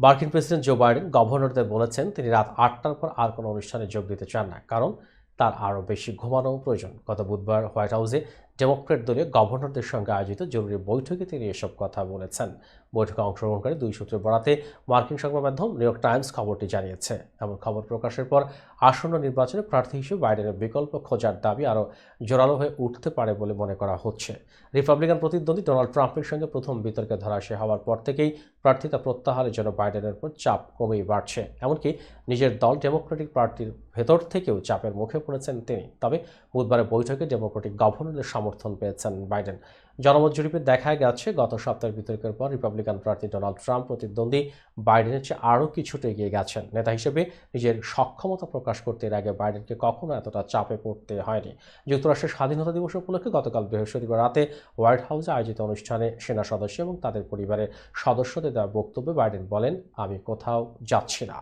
মার্কিন president Joe Biden গভর্নরদের বলেছেন তিনি রাত আটটার পর আর কোনো অনুষ্ঠানে যোগ দিতে চান না, কারণ তার আরও বেশি ঘুমানো প্রয়োজন। গত বুধবার হোয়াইট হাউসে ডেমোক্রেট দলীয় গভর্নরদের সঙ্গে আয়োজিত জরুরি বৈঠকে তিনি এসব কথা বলেছেন। বৈঠকে অংশগ্রহণকারী দুই সূত্রের বরাতে মার্কিন সংবাদ মাধ্যম নিউ ইয়র্ক টাইমস খবরটি জানিয়েছে। এমন খবর প্রকাশের পর আসন্ন নির্বাচনে প্রার্থী হিসেবে বাইডেনের বিকল্প খোঁজার দাবি আরও জোরালো হয়ে উঠতে পারে বলে মনে করা হচ্ছে। রিপাবলিকান প্রতিদ্বন্দ্বী ডোনাল্ড ট্রাম্পের সঙ্গে প্রথম বিতর্কে ধরাশে হওয়ার পর থেকেই প্রার্থিতা প্রত্যাহারের জন্য বাইডেনের উপর চাপ কমেই বাড়ছে। এমনকি নিজের দল ডেমোক্রেটিক পার্টির ভেতর থেকেও চাপের মুখে পড়েছেন তিনি। তবে বুধবারের বৈঠকে ডেমোক্রেটিক গভর্নরের সমর্থন পেয়েছেন বাইডেন। জনমত জরিপে দেখা গেছে, গত সপ্তাহের বিতর্কের পর রিপাবলিকান প্রার্থী ডোনাল্ড ট্রাম্প প্রতিদ্বন্দ্বী বাইডেনের চেয়ে আরও কিছুটা এগিয়ে গেছেন। নেতা হিসেবে নিজের সক্ষমতা প্রকাশ করতে এর আগে বাইডেনকে কখনো এতটা চাপে পড়তে হয়নি। যুক্তরাষ্ট্রের স্বাধীনতা দিবস উপলক্ষে গতকাল বৃহস্পতিবার রাতে হোয়াইট হাউসে আয়োজিত অনুষ্ঠানে সেনা সদস্য এবং তাদের পরিবারের সদস্যদের দেওয়া বক্তব্যে বাইডেন বলেন, আমি কোথাও যাচ্ছি না।